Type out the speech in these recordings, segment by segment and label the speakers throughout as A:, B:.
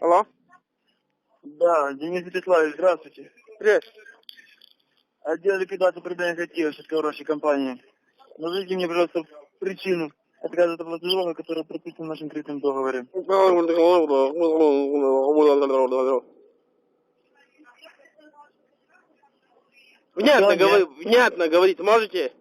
A: Алло?
B: Да, Денис Вячеславович, здравствуйте.
A: Привет.
B: Отдел ликвидации управления активов хорошей компании. Назовите мне, пожалуйста, причину отказа от оплаты долга, которая прописана в нашем кредитном договоре.
A: Внятно,
B: Да,
A: говори, внятно говорить можете?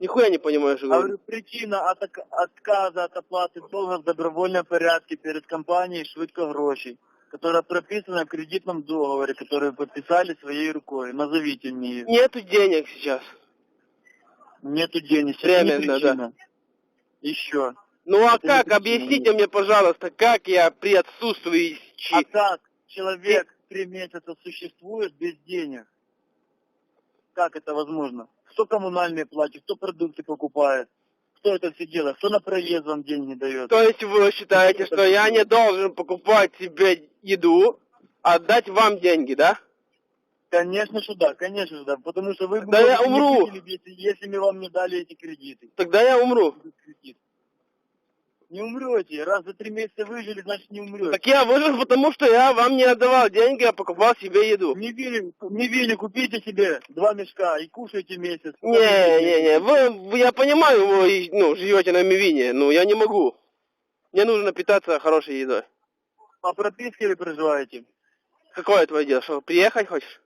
A: Нихуя не понимаю, что говорю.
B: Говорю, причина от- отказа от оплаты долга в добровольном порядке перед компанией «Швидко грошей», которая прописана в кредитном договоре, который вы подписали своей рукой. Назовите мне ее.
A: Нету денег сейчас.
B: Нету денег. Это не
A: Временно,
B: причина. Еще.
A: Ну а
B: Это не
A: как?
B: причина,
A: Объясните мне, пожалуйста, как я при отсутствии...
B: А как человек три месяца существует без денег? Как это возможно? Кто коммунальные платит, кто продукты покупает? Кто это все делает? Кто на проезд вам деньги дает?
A: То есть вы считаете, что я не должен покупать себе еду, а отдать вам деньги, да?
B: Конечно же да, конечно же да. Потому что вы бы,
A: Да я умру.
B: если, если мы вам не дали эти кредиты.
A: Тогда я умру.
B: Кредит. Не умрете. Раз за три месяца выжили, значит не умрете.
A: Так я выжил, потому что я вам не отдавал деньги, а покупал себе еду.
B: Не вили, не вили, купите себе два мешка и кушайте месяц.
A: Не, не, не, вы, я понимаю, вы ну, живете на Мивине, но я не могу. Мне нужно питаться хорошей едой.
B: По прописке вы проживаете?
A: Какое твое дело? Что, приехать хочешь?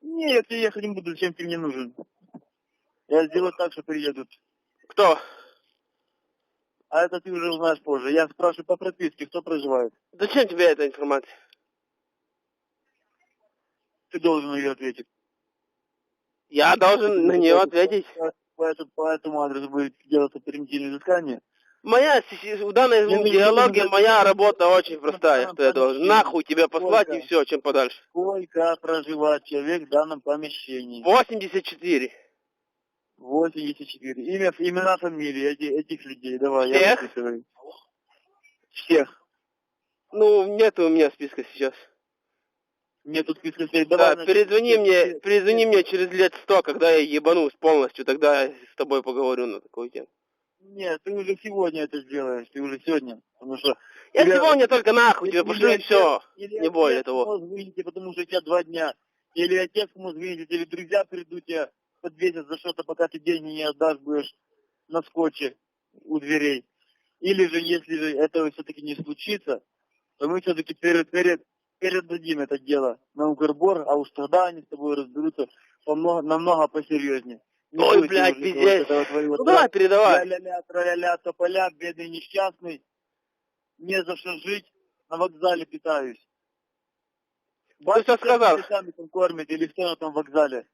B: Нет, я ехать не буду, зачем ты мне нужен? Я сделаю так, что приедут.
A: Кто?
B: А это ты уже узнаешь позже. Я спрашиваю по прописке, кто проживает.
A: Зачем тебе эта информация?
B: Ты должен ее ответить.
A: Я должен на нее ответить.
B: По этому, по этому адресу будет делаться перемитивное изыскание.
A: Моя, в данной
B: Не,
A: диалоге
B: не,
A: моя работа очень простая, что я должен нахуй тебя послать и
B: Сколько?
A: все, чем подальше.
B: Сколько проживает человек в данном помещении?
A: 84.
B: 84. Имя, имена, фамилии эти, этих людей. Давай, я
A: Всех?
B: записываю. Всех.
A: Ну, нет у меня списка сейчас.
B: Нету списка всех. Давай,
A: Да,
B: значит,
A: перезвони мне,
B: все-
A: перезвони мне через лет сто, когда я ебанусь полностью, тогда я с тобой поговорю на такую тему.
B: Нет, ты уже сегодня это сделаешь, ты уже сегодня. Потому что...
A: Я
B: тебя-
A: сегодня только нахуй
B: или
A: пошлю и все.
B: или
A: не более того.
B: вынести, потому что у тебя два дня. Или отец может вынести, или друзья придут тебя подвесят за что-то, пока ты деньги не отдашь, будешь на скотче у дверей. Или же, если же этого все-таки не случится, то мы все-таки перед, перед, передадим это дело на Укрбор, а уж тогда они с тобой разберутся помного- намного посерьезнее. Не
A: Ой, блядь, пиздец.
B: этого твоего
A: Ну давай, передавай.
B: ля-ля-ля, тра-ля-ля, тополя, бедный несчастный, не за что жить, на вокзале питаюсь.
A: Ты всё сказал.
B: сами там кормят, или кто на том вокзале?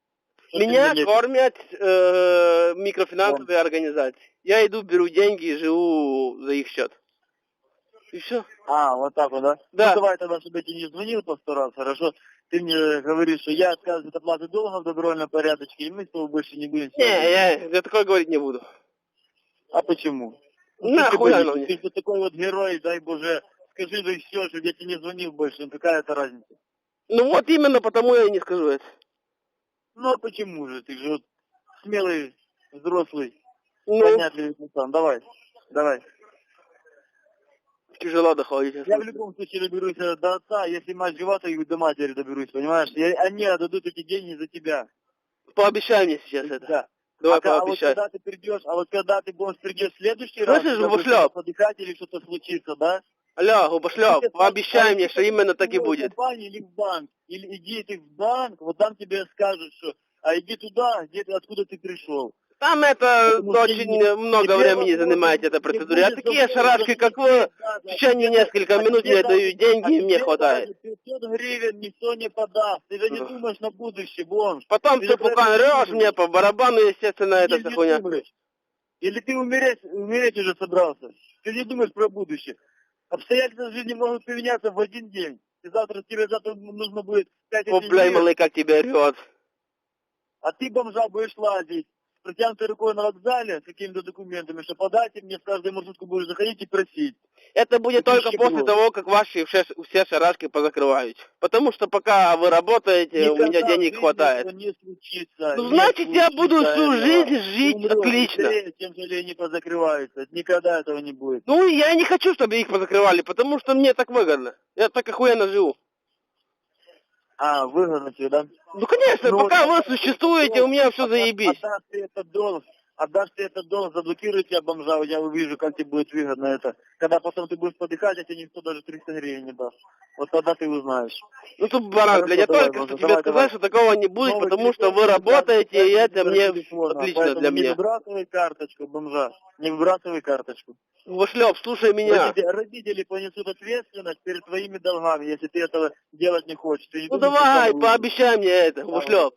A: Меня
B: ты
A: кормят э, микрофинансовые организации. Я иду, беру деньги и живу за их счет. И все.
B: А, вот так вот, да?
A: Да.
B: Ну, давай тогда, чтобы я тебе не звонил по сто раз, хорошо? Ты мне говоришь, что я отказываюсь от оплаты долга в добровольном порядочке, и мы с тобой больше не будем...
A: Не, я, я такое говорить не буду.
B: А почему? Ну,
A: Нахуй
B: ты,
A: оно
B: ты,
A: мне?
B: ты же такой вот герой, дай боже, скажи и все, чтобы я тебе не звонил больше, ну какая это разница?
A: Ну вот именно потому я и не скажу это.
B: Ну а почему же? Ты же вот смелый, взрослый,
A: Ну,
B: понятливый пацан. Давай, давай.
A: тяжело доходить.
B: Я в любом случае доберусь до отца, если мать жива, то и до матери доберусь, понимаешь? И они отдадут эти деньги за тебя.
A: Пообещай мне сейчас это.
B: Да.
A: Давай
B: а, ка- а вот
A: пообещай.
B: когда ты придешь, а вот когда ты будешь придешь в следующий раз,
A: Слышишь,
B: будешь
A: Губошлёп?
B: подыхать или что-то случится, да?
A: Алло, Губошлёв,
B: Ты
A: пообещай мне,
B: а
A: что именно так и будет.
B: Или в банк. Или иди ты в банк, вот там тебе скажут, что а иди туда, где ты, откуда ты пришел.
A: Там это
B: Потому
A: очень
B: тебе-
A: много
B: тебе
A: времени занимает эта
B: не
A: процедура. А такие шарашки, как вы, в течение
B: а
A: нескольких
B: а
A: минут мне дают деньги,
B: а
A: и мне
B: тебе
A: хватает.
B: даже 500 гривен никто не подаст. Ты же не думаешь на будущее, бомж.
A: Потом
B: Ты
A: ты
B: не думаешь.
A: мне по барабану, естественно, это вся
B: не
A: хуйня.
B: Или ты умереть, умереть уже собрался? Ты не думаешь про будущее. Обстоятельства жизни могут поменяться в один день. И завтра тебе завтра нужно будет 5
A: О, бля, малый, как тебя орет.
B: а ты бомжа будешь лазить протянутой рукой на вокзале с какими-то документами, что подайте мне, в каждую маршрутку будешь заходить и просить.
A: Это будет
B: Это
A: только после
B: было.
A: того, как ваши все, все шарашки позакрывают. Потому что пока вы работаете, у меня
B: Никогда
A: денег хватает.
B: не случится.
A: Ну,
B: не
A: значит, я буду
B: случится
A: всю жизнь жить
B: Умрёшь
A: отлично.
B: чем жалею не позакрываются. Никогда этого не будет.
A: Ну, я не хочу, чтобы их позакрывали, потому что мне так выгодно. Я так охуенно живу.
B: А, выгодно тебе, да?
A: Ну, конечно,
B: Ну,
A: пока вы существуете, у меня все
B: Отда-
A: заебись.
B: Отдашь ты этот долг, отдашь ты этот долг, заблокируй тебя бомжа, я увижу, как тебе будет выгодно это. Когда потом ты будешь подыхать, а тебе никто даже 300 гривен не даст. Вот тогда ты узнаешь.
A: Ну, тут, баран, блядь, я только что тебе
B: давай,
A: сказал,
B: давай.
A: что такого не будет,
B: Новый
A: потому что вы
B: не
A: работаете, и это мне отлично для
B: Не
A: меня.
B: выбрасывай карточку бомжа, не выбрасывай карточку.
A: Вошлеп, слушай меня.
B: Родители, родители понесут ответственность перед твоими долгами, если ты этого делать не хочешь. Ты не
A: Ну давай, пообещай мне это. Вошлеп.